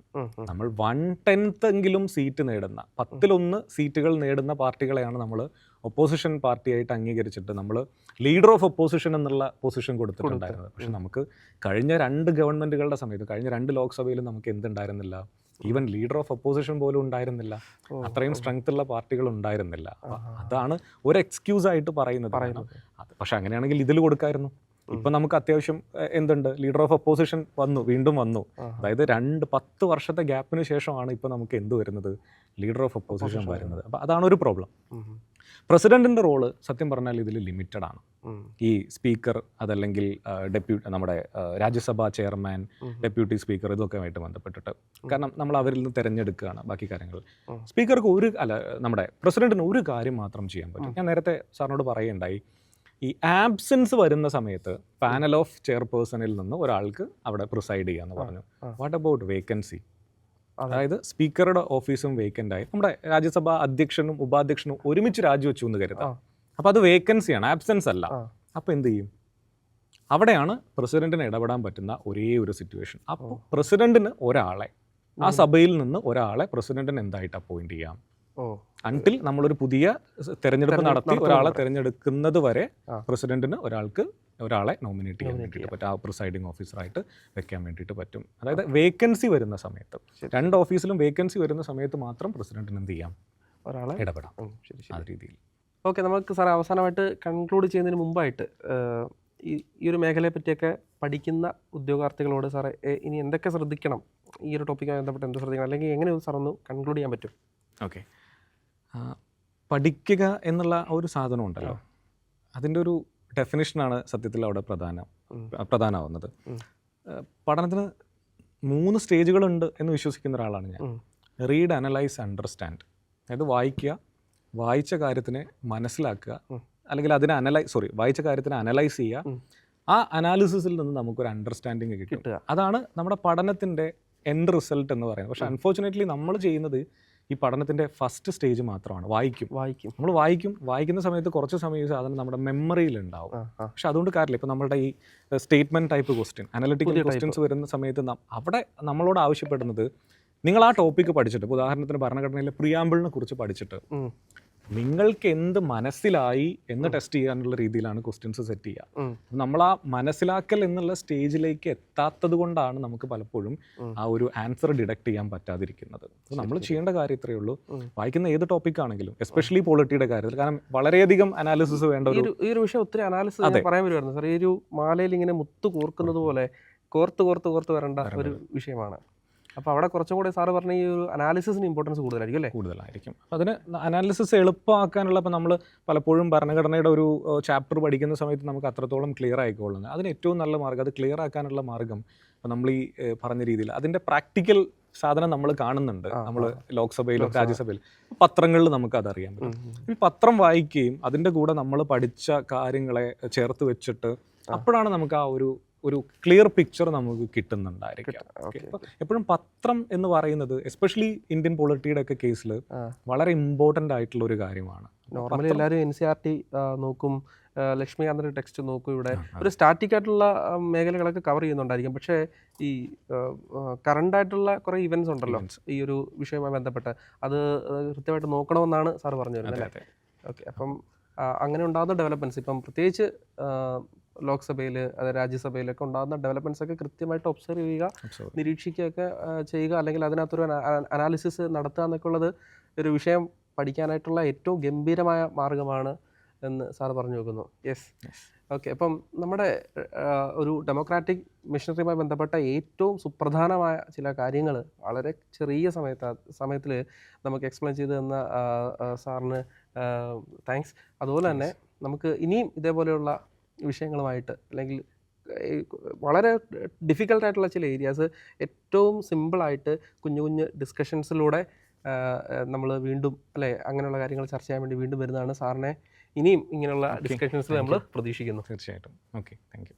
നമ്മൾ വൺ ടെൻത്ത് എങ്കിലും സീറ്റ് നേടുന്ന പത്തിലൊന്ന് സീറ്റുകൾ നേടുന്ന പാർട്ടികളെയാണ് നമ്മൾ ഒപ്പോസിഷൻ പാർട്ടിയായിട്ട് അംഗീകരിച്ചിട്ട് നമ്മൾ ലീഡർ ഓഫ് ഒപ്പോസിഷൻ എന്നുള്ള പൊസിഷൻ കൊടുത്തിട്ടുണ്ടായിരുന്നത്. പക്ഷെ നമുക്ക് കഴിഞ്ഞ രണ്ട് ഗവൺമെന്റുകളുടെ സമയത്ത് കഴിഞ്ഞ രണ്ട് ലോക്സഭയിലും നമുക്ക് എന്തുണ്ടായിരുന്നില്ല? ഈവൻ ലീഡർ ഓഫ് ഒപ്പോസിഷൻ പോലും ഉണ്ടായിരുന്നില്ല. അത്രയും സ്ട്രെങ്ത് ഉള്ള പാർട്ടികൾ ഉണ്ടായിരുന്നില്ല. അതാണ് ഒരു എക്സ്ക്യൂസ് ആയിട്ട് പറയുന്നത്. പക്ഷെ അങ്ങനെയാണെങ്കിൽ ഇതിൽ കൊടുക്കായിരുന്നു. ഇപ്പൊ നമുക്ക് അത്യാവശ്യം എന്തുണ്ട്? ലീഡർ ഓഫ് ഒപ്പോസിഷൻ വന്നു വീണ്ടും വന്നു. അതായത് രണ്ട് പത്ത് വർഷത്തെ ഗ്യാപ്പിന് ശേഷമാണ് ഇപ്പൊ നമുക്ക് എന്ത് വരുന്നത്? ലീഡർ ഓഫ് ഒപ്പോസിഷൻ വരുന്നത്. അപ്പൊ അതാണ് ഒരു പ്രോബ്ലം പ്രസിഡന്റിന്റെ റോൾ സത്യം പറഞ്ഞാൽ ഇതിൽ ലിമിറ്റഡ് ആണ്. ഈ സ്പീക്കർ അതല്ലെങ്കിൽ ഡെപ്യൂട്ടി നമ്മുടെ രാജ്യസഭാ ചെയർമാൻ ഡെപ്യൂട്ടി സ്പീക്കർ ഇതൊക്കെ ആയിട്ട് ബന്ധപ്പെട്ടിട്ട്. കാരണം നമ്മൾ അവരിൽ നിന്ന് തിരഞ്ഞെടുക്കുകയാണ് ബാക്കി കാര്യങ്ങൾ. സ്പീക്കർക്ക് ഒരു അല്ല നമ്മുടെ പ്രസിഡന്റിന് ഒരു കാര്യം മാത്രം ചെയ്യാൻ പറ്റും. ഞാൻ നേരത്തെ സാറിനോട് പറയുകയുണ്ടായി ഈ ആബ്സെൻസ് വരുന്ന സമയത്ത് പാനൽ ഓഫ് ചെയർപേഴ്സണിൽ നിന്ന് ഒരാൾക്ക് അവിടെ പ്രിസൈഡ് ചെയ്യാന്ന് പറഞ്ഞു. വാട്ട് അബൌട്ട് വേക്കൻസി അതായത് സ്പീക്കറുടെ ഓഫീസും വേക്കന്റ് ആയി. നമ്മുടെ രാജ്യസഭാ അധ്യക്ഷനും ഉപാധ്യക്ഷനും ഒരുമിച്ച് രാജിവെച്ചു എന്ന് കരുതാം. അപ്പോൾ അത് വേക്കൻസിയാണ് ആബ്സെൻസ് അല്ല. അപ്പൊ അപ്പോൾ എന്ത് ചെയ്യും? അവിടെയാണ് പ്രസിഡന്റിന് ഇടപെടാൻ പറ്റുന്ന ഒരേ ഒരു സിറ്റുവേഷൻ അപ്പോൾ പ്രസിഡന്റിന് ഒരാളെ ആ സഭയിൽ നിന്ന് ഒരാളെ പ്രസിഡന്റിന് എന്തായിട്ട് അപ്പോയിന്റ് ചെയ്യാം? അൺടിൽ നമ്മളൊരു പുതിയ തെരഞ്ഞെടുപ്പ് നടത്തി ഒരാളെ തെരഞ്ഞെടുക്കുന്നത് വരെ പ്രസിഡന്റിന് ഒരാൾക്ക് ഒരാളെ നോമിനേറ്റ് ചെയ്യാൻ വേണ്ടിയിട്ട് പറ്റും. ആ പ്രിസൈഡിങ് ഓഫീസറായിട്ട് വെക്കാൻ വേണ്ടിയിട്ട് പറ്റും. അതായത് വേക്കൻസി വരുന്ന സമയത്ത്. രണ്ട് ഓഫീസിലും വേക്കൻസി വരുന്ന സമയത്ത് മാത്രം പ്രസിഡന്റിന് എന്ത് ചെയ്യാം? ഒരാളെ ഇടപെടാം. ആ രീതിയിൽ. ഓക്കെ നമുക്ക് സാർ അവസാനമായിട്ട് കൺക്ലൂഡ് ചെയ്യുന്നതിന് മുമ്പായിട്ട് ഈ ഒരു മേഖലയെ പറ്റിയൊക്കെ പഠിക്കുന്ന ഉദ്യോഗാർത്ഥികളോട് സാറ് ഇനി എന്തൊക്കെ ശ്രദ്ധിക്കണം? ഈ ഒരു ടോപ്പിക്കുമായി ബന്ധപ്പെട്ട് എന്ത് ശ്രദ്ധിക്കണം? അല്ലെങ്കിൽ എങ്ങനെ സാർ ഒന്ന് കൺക്ലൂഡ് ചെയ്യാൻ പറ്റും? ഓക്കെ. പഠിക്കുക എന്നുള്ള ആ ഒരു സാധനം ഉണ്ടല്ലോ. അതിന്റെ ഒരു ഡെഫിനേഷനാണ് സത്യത്തിൽ അവിടെ പ്രധാനം. പ്രധാനമാവുന്നത് പഠനത്തിന് മൂന്ന് സ്റ്റേജുകളുണ്ട് എന്ന് വിശ്വസിക്കുന്ന ഒരാളാണ് ഞാൻ. റീഡ് അനലൈസ് അണ്ടർസ്റ്റാൻഡ് അതായത് വായിക്കുക വായിച്ച കാര്യത്തിനെ മനസ്സിലാക്കുക. അല്ലെങ്കിൽ അതിനെ അനലൈസ് സോറി വായിച്ച കാര്യത്തിനെ അനലൈസ് ചെയ്യുക. ആ അനാലിസിസിൽ നിന്ന് നമുക്കൊരു അണ്ടർസ്റ്റാൻഡിങ് കിട്ടും. കിട്ടുക. അതാണ് നമ്മുടെ പഠനത്തിന്റെ എൻഡ് റിസൾട്ട് എന്ന് പറയുന്നത്. പക്ഷേ അൺഫോർച്ചുനേറ്റ്ലി നമ്മൾ ചെയ്യുന്നത് ഈ പഠനത്തിന്റെ ഫസ്റ്റ് സ്റ്റേജ് മാത്രമാണ്. വായിക്കും. വായിക്കും. നമ്മൾ വായിക്കും. വായിക്കുന്ന സമയത്ത് കുറച്ച് സമയം സാധനം നമ്മുടെ മെമ്മറിയിൽ ഉണ്ടാവും. പക്ഷെ അതുകൊണ്ട് കാര്യമില്ല. ഇപ്പം നമ്മുടെ ഈ statement type question analytical questions വരുന്ന സമയത്ത് അവിടെ നമ്മളോട് ആവശ്യപ്പെടുന്നത് നിങ്ങൾ ആ ടോപ്പിക്ക് പഠിച്ചിട്ട് ഉദാഹരണത്തിന് ഭരണഘടനയിലെ പ്രിയാമ്പിളിനെ കുറിച്ച് പഠിച്ചിട്ട്. നിങ്ങൾക്ക് എന്ത് മനസ്സിലായി എന്ന് ടെസ്റ്റ് ചെയ്യാനുള്ള രീതിയിലാണ് ക്വസ്റ്റ്യൻസ് സെറ്റ് ചെയ്യുക. നമ്മൾ ആ മനസ്സിലാക്കൽ എന്നുള്ള സ്റ്റേജിലേക്ക് എത്താത്തത് കൊണ്ടാണ് നമുക്ക് പലപ്പോഴും ആ ഒരു ആൻസർ ഡിഡക്ട് ചെയ്യാൻ പറ്റാതിരിക്കുന്നത്. നമ്മൾ ചെയ്യേണ്ട കാര്യം ഇത്രയേ ഉള്ളൂ. വായിക്കുന്ന ഏത് ടോപ്പിക് ആണെങ്കിലും എസ്പെഷ്യലി പോളിറ്റിയുടെ കാര്യത്തിൽ കാരണം വളരെയധികം അനാലിസിസ് വേണ്ട ഒരു ഈ ഒരു വിഷയം ഒത്തിരി അനാലിസിസ്. പറയാൻ വരുമായിരുന്നു സാർ ഈ ഒരു മാലയിൽ ഇങ്ങനെ മുത്തു കോർക്കുന്നത് പോലെ കോർത്ത് കോർത്ത് കോർത്ത് വരേണ്ട ഒരു വിഷയമാണ്. അപ്പോൾ അവിടെ കുറച്ചും കൂടി സാറ് പറഞ്ഞ ഈ ഒരു അനാലിസിസിന് ഇമ്പോർട്ടൻസ് കൂടുതലായിരിക്കും അല്ലേ? കൂടുതലായിരിക്കും. അപ്പോൾ അതിന് അനാലിസിസ് എളുപ്പമാക്കാനുള്ള ഇപ്പോൾ നമ്മൾ പലപ്പോഴും ഭരണഘടനയുടെ ഒരു ചാപ്റ്റർ പഠിക്കുന്ന സമയത്ത് നമുക്ക് അത്രത്തോളം ക്ലിയർ ആയിക്കോളുന്നത് അതിന് ഏറ്റവും നല്ല മാർഗം അത് ക്ലിയർ ആക്കാനുള്ള മാർഗം ഇപ്പോൾ നമ്മൾ ഈ പറഞ്ഞ രീതിയിൽ. അതിന്റെ പ്രാക്ടിക്കൽ സാധനം നമ്മൾ കാണുന്നുണ്ട്. നമ്മൾ ലോക്സഭയിലും ലോക്സഭ. രാജ്യസഭയിലും. പത്രങ്ങളിൽ നമുക്ക് അത് അറിയാൻ പറ്റും ഈ പത്രം വായിക്കുകയും അതിന്റെ കൂടെ നമ്മൾ പഠിച്ച കാര്യങ്ങളെ ചേർത്ത് വെച്ചിട്ട് അപ്പോഴാണ് നമുക്ക് ആ ഒരു ഒരു ക്ലിയർ പിക്ചർ നമുക്ക് കിട്ടുന്നുണ്ടായിരിക്കും. എപ്പോഴും പത്രം എന്ന് പറയുന്നത് എസ്പെഷ്യലി ഇന്ത്യൻ പൊളിറ്റിയുടെ ഒക്കെ കേസിൽ വളരെ ഇമ്പോർട്ടന്റ് ആയിട്ടുള്ള ഒരു കാര്യമാണ്. നോർമലി എല്ലാവരും എൻ സി ആർ ടി നോക്കും ലക്ഷ്മികാന്തിന്റെ ടെക്സ്റ്റ് നോക്കും ഇവിടെ. ഒരു സ്റ്റാറ്റിക് ആയിട്ടുള്ള മേഖലകളൊക്കെ കവർ ചെയ്യുന്നുണ്ടായിരിക്കും. പക്ഷേ ഈ കറണ്ട് ആയിട്ടുള്ള കുറേ ഇവന്റ്സ് ഉണ്ടല്ലോ ഈ ഒരു വിഷയവുമായി ബന്ധപ്പെട്ട്. അത് കൃത്യമായിട്ട് നോക്കണമെന്നാണ് സാർ പറഞ്ഞു വരുന്നത് ഓക്കെ അപ്പം അങ്ങനെ ഉണ്ടാകുന്ന ഡെവലപ്മെന്റ്സ് ഇപ്പം പ്രത്യേകിച്ച് ലോക്സഭയിൽ അത് രാജ്യസഭയിലൊക്കെ ഉണ്ടാകുന്ന ഡെവലപ്മെന്റ്സ് ഒക്കെ കൃത്യമായിട്ട് ഒബ്സർവ് ചെയ്യുക. നിരീക്ഷിക്കുകയൊക്കെ ചെയ്യുക. അല്ലെങ്കിൽ അതിനകത്തൊരു അനാലിസിസ് നടത്തുക എന്നൊക്കെ ഉള്ളത് ഒരു വിഷയം പഠിക്കാനായിട്ടുള്ള ഏറ്റവും ഗംഭീരമായ മാർഗമാണ് എന്ന് സാർ പറഞ്ഞു വെക്കുന്നു. യെസ്. ഓക്കെ അപ്പം നമ്മുടെ ഒരു ഡെമോക്രാറ്റിക് മിഷനറിയുമായി ബന്ധപ്പെട്ട ഏറ്റവും സുപ്രധാനമായ ചില കാര്യങ്ങൾ വളരെ ചെറിയ സമയത്ത് സമയത്തിൽ നമുക്ക് എക്സ്പ്ലെയിൻ ചെയ്ത് തന്ന സാറിന് താങ്ക്സ് അതുപോലെ തന്നെ നമുക്ക് ഇനിയും ഇതേപോലെയുള്ള വിഷയങ്ങളുമായിട്ട് അല്ലെങ്കിൽ വളരെ ഡിഫിക്കൽട്ടായിട്ടുള്ള ചില ഏരിയാസ് ഏറ്റവും സിമ്പിളായിട്ട് കുഞ്ഞു കുഞ്ഞു ഡിസ്കഷൻസിലൂടെ നമ്മൾ വീണ്ടും അല്ലെ അങ്ങനെയുള്ള കാര്യങ്ങൾ ചർച്ച ചെയ്യാൻ വേണ്ടി വീണ്ടും വരുന്നതാണ് സാറിനെ ഇനിയും ഇങ്ങനെയുള്ള. ഡിസ്കഷൻസിൽ നമ്മൾ പ്രതീക്ഷിക്കുന്നു. തീർച്ചയായിട്ടും. Okay thank you